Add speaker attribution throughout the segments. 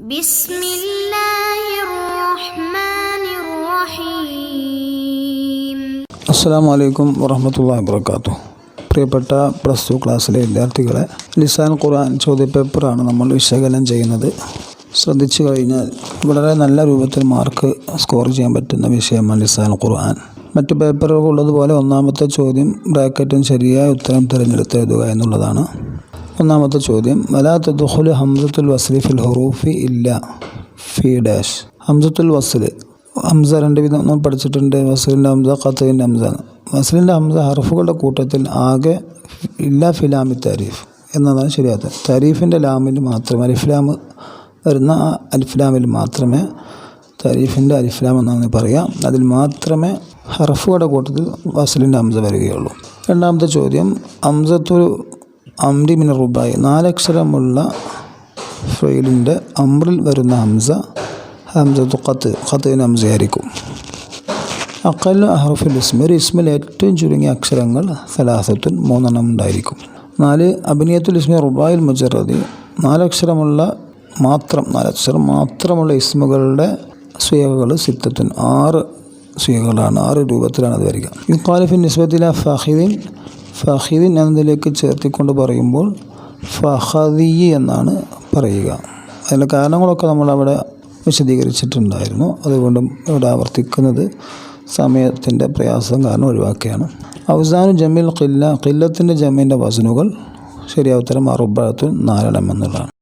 Speaker 1: بسم الله الرحمن الرحيم
Speaker 2: അസ്സാം വലൈക്കും വറഹമത്തല്ലാ വാബർക്കാത്തു പ്രിയപ്പെട്ട പ്ലസ് ടു ക്ലാസ്സിലെ വിദ്യാർത്ഥികളെ ലിസാൻ ഖുർആൻ ചോദ്യപേപ്പറാണ് നമ്മൾ വിശകലനം ചെയ്യുന്നത് ശ്രദ്ധിച്ചു കഴിഞ്ഞാൽ വളരെ നല്ല രൂപത്തിൽ മാർക്ക് സ്കോർ ചെയ്യാൻ പറ്റുന്ന വിഷയമാണ് ലിസാൻ ഖുർആൻ മറ്റു പേപ്പറുകൾ ഉള്ളതുപോലെ ഒന്നാമത്തെ ചോദ്യം ബ്രാക്കറ്റും ശരിയായ ഉത്തരം തിരഞ്ഞെടുത്ത് എഴുതുക എന്നുള്ളതാണ് ഒന്നാമത്തെ ചോദ്യം വലാത്ത ദുഹുൽ ഹംസത്തുൽ വസ്ലി ഫിൽ ഹുറൂഫി ഇല്ല ഫി ഡാഷ്? ഹംസത്തുൽ വസ്ല് ഹംസ രണ്ട് വിധം നമ്മൾ പഠിച്ചിട്ടുണ്ട്. വസ്ലിന്റെ ഹംസ ഖത്തുവിന്റെ ഹംസ. വസ്ലിന്റെ ഹംസ ഹർഫുകളുടെ കൂട്ടത്തിൽ ആകെ ഇല്ല ഫിലാമി താരീഫ് എന്നതാണ് ശരിയാത്ത. താരീഫിന്റെ ലാമിൽ മാത്രമേ അലിഫ്ലാം വരുന്ന ആ അലിഫ്ലാമിൽ മാത്രമേ താരീഫിന്റെ അലിഫ്ലാം എന്നാണ് പറയാം. അതിൽ മാത്രമേ ഹർഫുകളുടെ കൂട്ടത്തിൽ വസലിന്റെ ഹംസ വരികയുള്ളൂ. രണ്ടാമത്തെ ചോദ്യം ഹംസത്തുൽ അംരി മിന റുബായി. നാലക്ഷരമുള്ള ഫെയിലിന്റെ അമ്രിൽ വരുന്ന ഹംസ ഹംസത്തു ഖത്ത് ഖത്തിന് ഹംസയായിരിക്കും അക്കല്ല അഹ്റഫുൽ ഇസ്മി ഒരു ഇസ്മിൽ ഏറ്റവും ചുരുങ്ങിയ അക്ഷരങ്ങൾ സലാസത്തുൻ മൂന്നെണ്ണം ഉണ്ടായിരിക്കും. നാല് അഭിനയത്തുൽ ഇസ്മി റുബായിൽ മുജറദി. നാലക്ഷരമുള്ള മാത്രം നാലക്ഷരം മാത്രമുള്ള ഇസ്മുകളുടെ സ്വീകകൾ സിത്തത്തുൻ. ആറ് സ്വീകളാണ് ആറ് രൂപത്തിലാണ് അത് വരിക. ഈ കാലിഫിൻ നിസ്ബത്തില ഫഹീദിൻ ഫഹീദിൻ എന്നതിലേക്ക് ചേർത്തിക്കൊണ്ട് പറയുമ്പോൾ ഫഹദി എന്നാണ് പറയുക. അതിന്റെ കാരണങ്ങളൊക്കെ നമ്മളവിടെ വിശദീകരിച്ചിട്ടുണ്ടായിരുന്നു. അതുകൊണ്ടും ഇവിടെ ആവർത്തിക്കുന്നത് സമയത്തിന്റെ പ്രയാസം കാരണം ഒഴിവാക്കുകയാണ് ഔസാനു ജമീൽ ഖില്ല ഖില്ലത്തിന്റെ ജമീന്റെ വസനുകൾ ശരിയാവുത്തരം അറുബത്തു നാലെണ്ണം എന്നുള്ളതാണ്.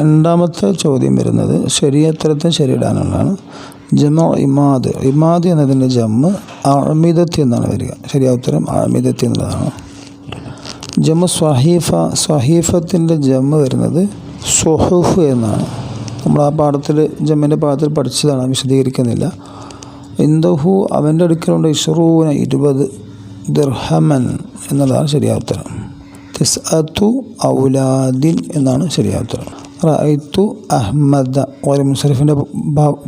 Speaker 2: രണ്ടാമത്തെ ചോദ്യം വരുന്നത് ശരിയത്തരത്തിന് ശരിയിടാനുള്ളതാണ്. ജമ ഇമാദ്. ഇമാദ് എന്നതിന്റെ ജമ്മ് അമിതത്തി എന്നാണ് വരിക. ശരിയായ ഉത്തരം അമിതത്തി എന്നുള്ളതാണ്. ജമ്മ സ്വഹീഫ. സ്വഹീഫത്തിന്റെ ജമ്മ് വരുന്നത് സൊഹുഫ് എന്നാണ്. നമ്മൾ ആ പാഠത്തിൽ ജമ്മിന്റെ പാഠത്തിൽ പഠിച്ചതാണ് വിശദീകരിക്കുന്നില്ല. ഇന്ദഹു അവന്റെ അടുക്കലുണ്ട് ഇഷറൂന ഇരുപത് ദിർഹമൻ എന്നുള്ളതാണ് ശരിയായ ഉത്തരം. തിസ് അതു ഔലാദിൻ എന്നാണ് ശരിയായ ഉത്തരം. റഅയ്ത്തു അഹ്മദ. ഒരു മുൻസരിഫിന്റെ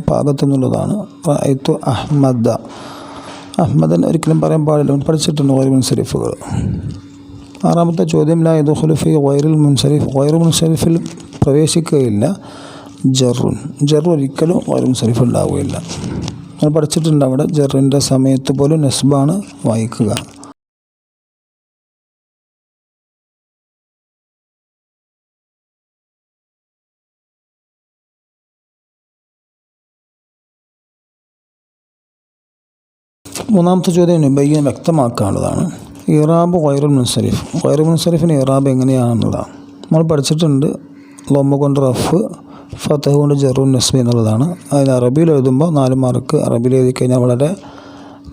Speaker 2: ഭാഗത്തു നിന്നുള്ളതാണ്. റഅയ്ത്തു അഹ്മദ. അഹ്മദൻ ഒരിക്കലും പറയാൻ പാടില്ല. പഠിച്ചിട്ടുണ്ട് ഓരോ മുൻസരിഫുകൾ ആറാമത്തെ ചോദ്യം ലാ യദുഖുലുഫി വൈറുൽ മുൻസരിഫ്. വൈറു മുൻസരിഫിൽ പ്രവേശിക്കുകയില്ല. ജറുൻ. ജറു ഒരിക്കലും വൈറു മുൻസരിഫ് ഉണ്ടാവുകയില്ല. നമ്മൾ പഠിച്ചിട്ടുണ്ട് അവിടെ. ജറിന്റെ സമയത്ത് പോലും നെസ്ബാണ് വായിക്കുക. മൂന്നാമത്തെ ചോദ്യം നുബയ്യൻ വ്യക്തമാക്കാനുള്ളതാണ്. ഇറാബ് വൈറുൽ മുൻസരിഫ്. വൈറുൽ മുൻസരിഫിന് ഇറാബ് എങ്ങനെയാണെന്നുള്ളതാണ്. നമ്മൾ പഠിച്ചിട്ടുണ്ട് ലൊമ്മ കൊണ്ട് റഫ് ഫത്തഹ് കൊണ്ട് ജെറു നസ്മി എന്നുള്ളതാണ്. അതിന് അറബിയിൽ എഴുതുമ്പോൾ നാല് മാർക്ക് അറബിയിൽ എഴുതി കഴിഞ്ഞാൽ വളരെ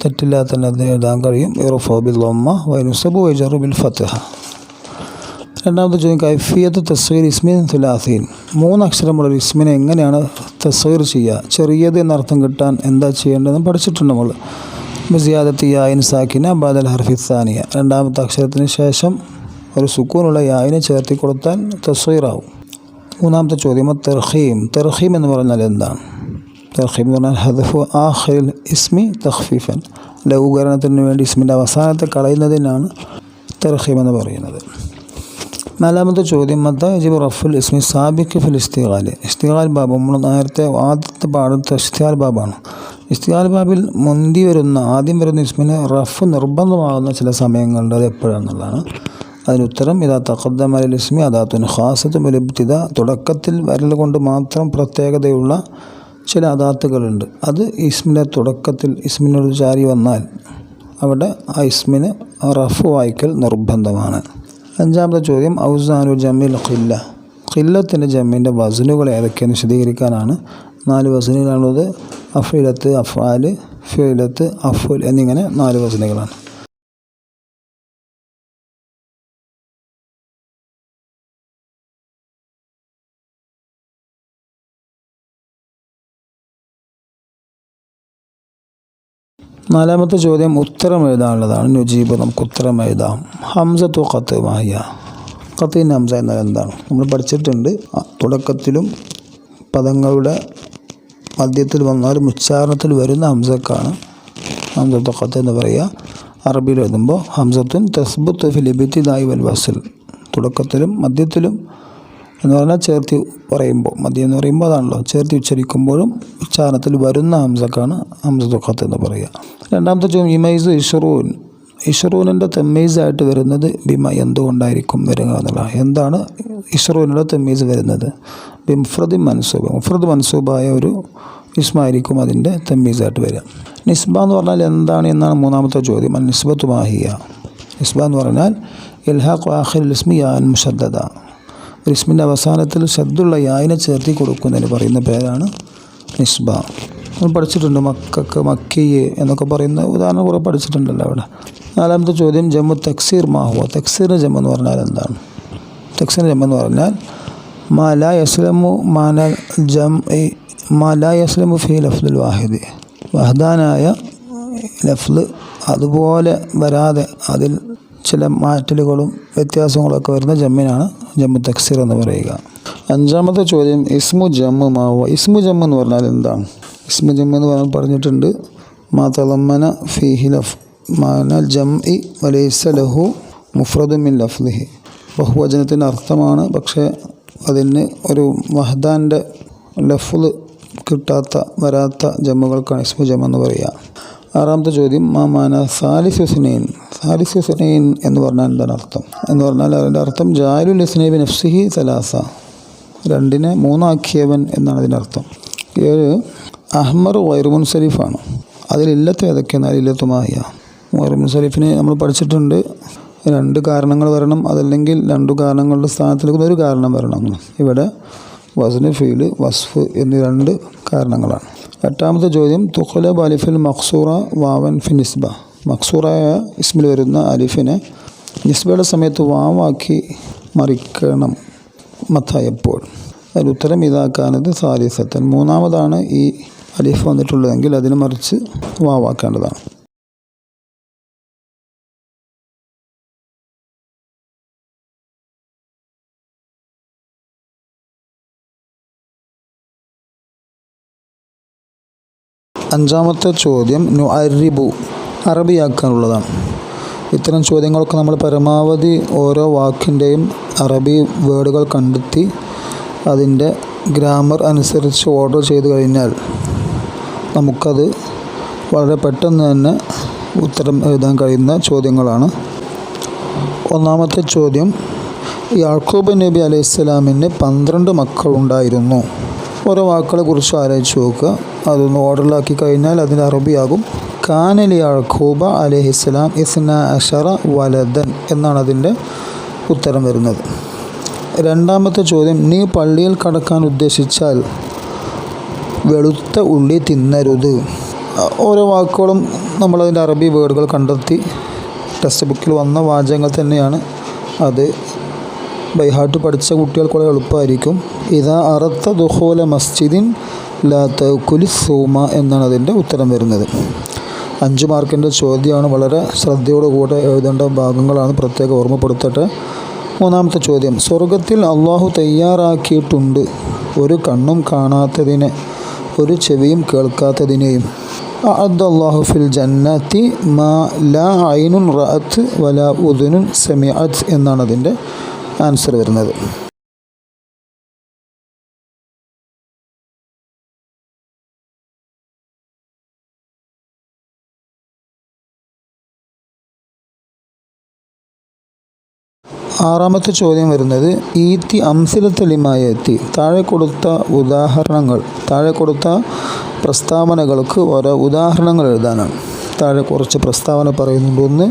Speaker 2: തെറ്റില്ലാതെ തന്നെ അത് എഴുതാൻ കഴിയും. ഇറുഫോ ബിൽ ലൊമ്മ വൈനുസബു വൈജറു ബിൽ ഫത്തഹ രണ്ടാമത്തെ ചോദ്യം കൈഫിയത്ത് തസ്വീർ ഇസ്മിൻ തുലാസീൻ. മൂന്ന് അക്ഷരമുള്ള ഇസ്മിനെ എങ്ങനെയാണ് തസ്വീർ ചെയ്യുക? ചെറിയത് എന്നർത്ഥം കിട്ടാൻ എന്താ ചെയ്യേണ്ടതെന്ന് പഠിച്ചിട്ടുണ്ട് നമ്മൾ. ബിസിയാദത്ത് യായിൻ സാക്കിന ബാദൽ ഹർഫിസാനിയ രണ്ടാമത്തെ അക്ഷരത്തിന് ശേഷം ഒരു സുക്കൂനുള്ള യായിനെ ചേർത്തി കൊടുത്താൽ തസ്വീറാവും. മൂന്നാമത്തെ ചോദ്യം തെർഹീം തെർഹീം എന്ന് പറഞ്ഞാൽ എന്താണ്? തെർഹീം എന്ന് പറഞ്ഞാൽ ഹദഫു ആഖിൽ ഇസ്മി തഖ്ഫീഫൻ. ലഘൂകരണത്തിന് വേണ്ടി ഇസ്മിന്റെ അവസാനത്തെ കളയുന്നതിനാണ് തെർഹീം എന്ന് പറയുന്നത്. നാലാമത്തെ ചോദ്യം മത്ത യജിബ് റഫുൽ ഇസ്മി സാബിക്ക് ഫിൽ ഇസ്തിഖാൽ ഇസ്തിഖാൽ ബാബ് നമ്മൾ നേരത്തെ ആദ്യത്തെ പാടത്തെ ഇസ്തിഖാൽ ബാബാണ്. ഇസ്തിഖാൽ ബാബിൽ മുന്തി വരുന്ന ആദ്യം വരുന്ന ഇസ്മിന് റഫ് നിർബന്ധമാകുന്ന ചില സമയങ്ങളുണ്ട് അത് എപ്പോഴാണെന്നുള്ളതാണ്. അതിന് ഉത്തരം ഇതാ തഖദ്ദം അലി ഇസ്മി അദാത്തുൻ ഖാസത്തും ഇബ്തിദ. തുടക്കത്തിൽ വരൽ കൊണ്ട് മാത്രം പ്രത്യേകതയുള്ള ചില അദാത്തുകളുണ്ട്. അത് ഇസ്മിന്റെ തുടക്കത്തിൽ ഇസ്മിനോട് ചാരി വന്നാൽ അവിടെ ആ ഇസ്മിന് റഫ് വായിക്കൽ നിർബന്ധമാണ്. അഞ്ചാമത്തെ ചോദ്യം ഔസാനു ജമീൽ ഖില്ല. ഖില്ലത്തിന്റെ ജമ്മീന്റെ വസനുകൾ ഏതൊക്കെയെന്ന് വിശദീകരിക്കാനാണ് നാല് വസനുകളുള്ളത് അഫീലത്ത് അഫാൽ ഫീലത്ത് അഫുൽ എന്നിങ്ങനെ നാല് വസനുകളാണ് നാലാമത്തെ ചോദ്യം ഉത്തരം എഴുതാനുള്ളതാണ്. നുജീബ് നമുക്ക് ഉത്തരം എഴുതാം. ഹംസത്തു കത്ത് മാഹിയ. കത്തിന്റെ ഹംസ എന്നാൽ എന്താണ്? നമ്മൾ പഠിച്ചിട്ടുണ്ട്. തുടക്കത്തിലും പദങ്ങളുടെ മധ്യത്തിൽ വന്നാലും ഉച്ചാരണത്തിൽ വരുന്ന ഹംസക്കാണ്. ഹംസത്ത് ഖത്ത് എന്ന് പറയുക. അറബിയിൽ എഴുതുമ്പോൾ ഹംസത്തുൻ തസ്ബുത്ത് ഫിലിബിത്തിദായി വൽ വസൽ. തുടക്കത്തിലും മദ്യത്തിലും എന്ന് പറഞ്ഞാൽ ചേർത്തി പറയുമ്പോൾ മദ്യം എന്ന് പറയുമ്പോൾ അതാണല്ലോ. ചേർത്തി ഉച്ചരിക്കുമ്പോഴും ഉച്ചാരണത്തിൽ വരുന്ന ഹംസക്കാണ് ഹംസത്ത് ഖത്ത് എന്ന് പറയുക. രണ്ടാമത്തെ ചോദ്യം ഇമൈസ് ഇഷറൂൻ. ഇഷറൂനിന്റെ തെമ്മീസായിട്ട് വരുന്നത് ബിമ എന്തുകൊണ്ടായിരിക്കും വരിക എന്നുള്ള എന്താണ് ഇഷറൂനിന്റെ തെമ്മീസ് വരുന്നത്? ബിംഫ്രദി മൻസൂബ്. മുഫ്രദ് മൻസൂബായ ഒരു ഇസ്മായിരിക്കും അതിന്റെ തെമ്മീസായിട്ട് വരിക. നിസ്ബ എന്ന് പറഞ്ഞാൽ എന്താണ് എന്നാണ് മൂന്നാമത്തെ ചോദ്യം. അൽ നിസ്ബത്ത് മാഹിയ നിസ്ബ എന്ന് പറഞ്ഞാൽ ഇൽഹാഖ് ആഖിൽ ഇസ്മി യാൻ മുഷദ്ദ ഒരു അവസാനത്തിൽ ശബ്ദുള്ള യായിനെ ചേർത്തി കൊടുക്കുന്നതിന് പറയുന്ന പേരാണ് നിസ്ബ. നമ്മൾ പഠിച്ചിട്ടുണ്ട് മക്കക്ക് മക്കിയെ എന്നൊക്കെ പറയുന്ന ഉദാഹരണം കുറേ പഠിച്ചിട്ടുണ്ടല്ലോ അവിടെ. നാലാമത്തെ ചോദ്യം ജമ്മു തക്സീർ മാഹുവ തക്സീറിന് ജമ്മു എന്ന് പറഞ്ഞാൽ എന്താണ്? തക്സീർ ജമ്മു എന്ന് പറഞ്ഞാൽ മാല യസ്ലമു മാന ജം മാല യസ്ലമു ഫി ലഫ്ദുൽ വാഹിദ്. വഹദാനായ ലഫ്ല് അതുപോലെ വരാതെ അതിൽ ചില മാറ്റലുകളും വ്യത്യാസങ്ങളൊക്കെ വരുന്ന ജമ്മിനാണ് ജമ്മു തക്സീർ എന്ന് പറയുക. അഞ്ചാമത്തെ ചോദ്യം ഇസ്മു ജമ്മു മാവ ഇസ്മു ജമ്മു എന്ന് പറഞ്ഞാൽ എന്താണ്? ഇസ്മു ജമ്മു എന്ന് പറഞ്ഞാൽ പറഞ്ഞിട്ടുണ്ട് മാ തലമ്മന ഫീഹി മാനൽ ജം ഇ വലൈസ ലഹു മുഫ്രദു മിൻ ലഫ്ലിഹി ബഹുവചനത്തിന്റെ അർത്ഥമാണ് പക്ഷേ അതിന് ഒരു മഹദാന്റെ ലഫ്ല് കിട്ടാത്ത വരാത്ത ജമ്മുകൾക്കാണ് ഇസ്മു ജം എന്ന് പറയുക ആറാമത്തെ ചോദ്യം മാമാന സാലിസ് ഹുസ്നൈൻ സാലിസ് ഹുസ്നൈൻ എന്ന് പറഞ്ഞാൽ എന്താണ് അർത്ഥം? എന്ന് പറഞ്ഞാൽ അതിന്റെ അർത്ഥം ജാലുൽ ഹുസ്നൈബിൻ നഫ്സിഹി സലാസ. രണ്ടിനെ മൂന്നാക്കിയവൻ എന്നാണ് അതിന്റെ അർത്ഥം. ഏഴ് അഹ്മർ വൈറുമുൻസരിഫാണ് അതിലില്ലത്ത് ഏതൊക്കെയെന്നാൽ ഇല്ലത്തുമായ വൈറുമുൻസരിഫിന് നമ്മൾ പഠിച്ചിട്ടുണ്ട്. രണ്ട് കാരണങ്ങൾ വരണം. അതല്ലെങ്കിൽ രണ്ടു കാരണങ്ങളുടെ സ്ഥാനത്തിലേക്ക് ഒരു കാരണം വരണം. ഇവിടെ വസ്ന് ഫീൽ വസ്ഫ് എന്നീ രണ്ട് കാരണങ്ങളാണ്. എട്ടാമത്തെ ചോദ്യം തുഖല അലിഫിൽ മഖ്സൂറ വാവൻ ഫി നിസ്ബ. മഖ്സൂറായ ഇസ്മിൽ വരുന്ന അലിഫിനെ നിസ്ബയുടെ സമയത്ത് വാവാക്കി മറിക്കണം മത്തായപ്പോൾ. അതിൽ ഉത്തരം ഇതാക്കാനത് സാലിസത്തൻ. മൂന്നാമതാണ് ഈ അലിഫ് വന്നിട്ടുള്ളതെങ്കിൽ അതിനെ മറിച്ച് വാവാക്കേണ്ടതാണ്. അഞ്ചാമത്തെ ചോദ്യം നു അരിബു അറബിയാക്കാനുള്ളതാണ്. ഇത്തരം ചോദ്യങ്ങളൊക്കെ നമ്മൾ പരമാവധി ഓരോ വാക്കിന്റെയും അറബി വേർഡുകൾ കണ്ടെത്തി അതിന്റെ ഗ്രാമർ അനുസരിച്ച് ഓർഡർ ചെയ്ത് കഴിഞ്ഞാൽ നമുക്കത് വളരെ പെട്ടെന്ന് തന്നെ ഉത്തരം എഴുതാൻ കഴിയുന്ന ചോദ്യങ്ങളാണ്. ഒന്നാമത്തെ ചോദ്യം യാക്കൂബ് നബി അലൈഹി സ്വലാമിന് പന്ത്രണ്ട് മക്കളുണ്ടായിരുന്നു. ഓരോ വാക്കുകളെ കുറിച്ച് ആലോചിച്ച് നോക്കുക. അതൊന്ന് ഓർഡറിലാക്കി കഴിഞ്ഞാൽ അതിന്റെ അറബിയാകും. കാനലി അഖൂബ അലഹിസ്സലാം ഇസ്ന അഷറ വലദൻ എന്നാണ് അതിന്റെ ഉത്തരം വരുന്നത്. രണ്ടാമത്തെ ചോദ്യം നീ പള്ളിയിൽ കടക്കാൻ ഉദ്ദേശിച്ചാൽ വെളുത്ത ഉള്ളി തിന്നരുത്. ഓരോ വാക്കുകളും നമ്മളതിന്റെ അറബി വേർഡുകൾ കണ്ടെത്തി ടെക്സ്റ്റ് ബുക്കിൽ വന്ന വാചകങ്ങൾ തന്നെയാണ് അത് ബൈഹാർട്ട് പഠിച്ച കുട്ടികൾക്ക് വളരെ എളുപ്പമായിരിക്കും. ഇതാ അറത്ത ദുഹോല മസ്ജിദിൻ ലാ തൗക്കുലി സൂമ എന്നാണ് അതിന്റെ ഉത്തരം വരുന്നത്. അഞ്ച് മാർക്കിന്റെ ചോദ്യമാണ്. വളരെ ശ്രദ്ധയോടുകൂടെ എഴുതേണ്ട ഭാഗങ്ങളാണ് പ്രത്യേകം ഓർമ്മപ്പെടുത്തട്ടെ. മൂന്നാമത്തെ ചോദ്യം. സ്വർഗത്തിൽ അള്ളാഹു തയ്യാറാക്കിയിട്ടുണ്ട്. ഒരു കണ്ണും കാണാത്തതിനെ ഒരു ചെവിയും കേൾക്കാത്തതിനെയും. അള്ളാഹു ഫിൽ ജന്നത്തി മാ ലാ ഐനുൻ റഅത്ത് വലാ ഉദുനുൻ സെമിഅത്ത് എന്നാണ് അതിന്റെ ആൻസർ വരുന്നത്. ആറാമത്തെ ചോദ്യം വരുന്നത് ഈത്തി അംസിലത്തെളിമായ എത്തി. താഴെ കൊടുത്ത ഉദാഹരണങ്ങൾ താഴെ കൊടുത്ത പ്രസ്താവനകൾക്ക് ഓരോ ഉദാഹരണങ്ങൾ എഴുതാനാണ്. താഴെ കുറച്ച് പ്രസ്താവന പറയുന്നുണ്ട്. ഒന്ന്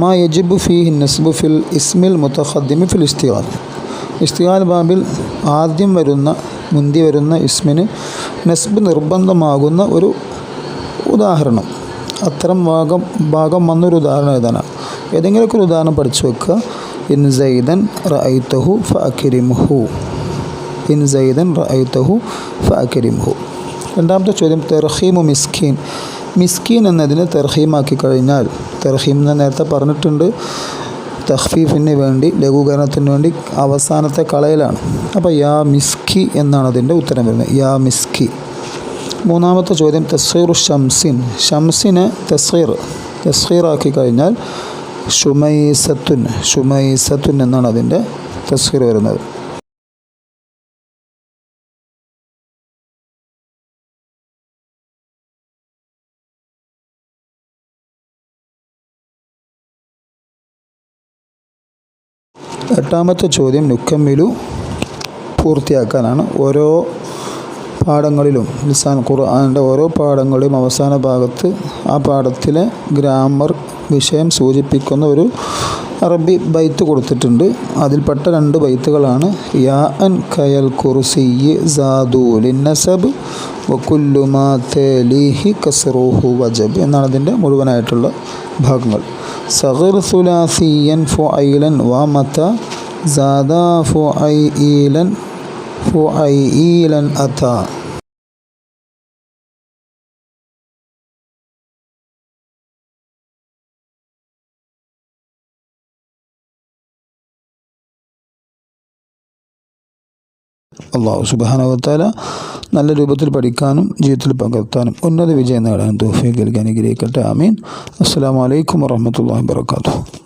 Speaker 2: മാ യജിബു ഫി നസ്ബു ഫിൽ ഇസ്മിൽ മുത്തഖദ്ദിമി ഫിൽ ഇസ്തിഹാൽ ഇസ്തിഹാൽ ബാബിൽ ആദ്യം വരുന്ന മുന്തി വരുന്ന ഇസ്മിന് നസ്ബ് നിർബന്ധമാകുന്ന ഒരു ഉദാഹരണം. അത്തരം ഭാഗം ഭാഗം വന്നൊരു ഉദാഹരണം ഏതാണ്? ഏതെങ്കിലുമൊക്കെ ഒരു ഉദാഹരണം പഠിച്ചു വെക്കുക. ഇൻ സൈദൻ റഅയ്തഹു ഫഅക്രിംഹു ഇൻ സൈദൻ റഅയ്തഹു ഫഅക്രിംഹു രണ്ടാമത്തെ ചോദ്യം തെർഹീമു മിസ്കീൻ. മിസ്കീൻ എന്നതിനെ തെർഹീമാക്കി കഴിഞ്ഞാൽ തെർഹീം എന്ന് നേരത്തെ പറഞ്ഞിട്ടുണ്ട് തഹ്ഫീഫിന് വേണ്ടി ലഘൂകരണത്തിന് വേണ്ടി അവസാനത്തെ കളയിലാണ്. അപ്പോൾ യാ മിസ്കി എന്നാണ് അതിന്റെ ഉത്തരം വരുന്നത്. യാ മിസ്കി. മൂന്നാമത്തെ ചോദ്യം തസ്ഹീർ ഷംസിൻ ഷംസിനെ തസ്ഹീർ തസ്ഹീറാക്കി കഴിഞ്ഞാൽ ഷുമൈസത്തുൻ ഷുമൈസത്തുൻ എന്നാണ് അതിന്റെ തസ്ഹീർ വരുന്നത്. എട്ടാമത്തെ ചോദ്യം നുക്കമ്മിലു പൂർത്തിയാക്കാനാണ്. ഓരോ പാഠങ്ങളിലും ലിസാൻ ഖുർആാന്റെ ഓരോ പാഠങ്ങളുടെയും അവസാന ഭാഗത്ത് ആ പാഠത്തിലെ ഗ്രാമർ വിഷയം സൂചിപ്പിക്കുന്ന ഒരു അറബി ബൈത്ത് കൊടുത്തിട്ടുണ്ട്. അതിൽപ്പെട്ട രണ്ട് ബൈത്തുകളാണ്. യാ അൻ കയൽ കുർസിയ് സാദൂലിൻ കസ്റൂഹു വജബ് എന്നാണ് അതിന്റെ മുഴുവനായിട്ടുള്ള ഭാഗങ്ങൾ. صغر ثلاثيا فعيلا ومتى زادا فعيلا فعيلا أتى. അള്ളാഹു സുബാനവത്താല നല്ല രൂപത്തിൽ പഠിക്കാനും ജീവിതത്തിൽ പകർത്താനും ഉന്നത വിജയം നേടാനും തോഫീ നൽകി അനുഗ്രഹിക്കട്ടെ. ആമീൻ. അസ്സാം വലൈക്കും വാഹമത്തല്ലാ വാത്തു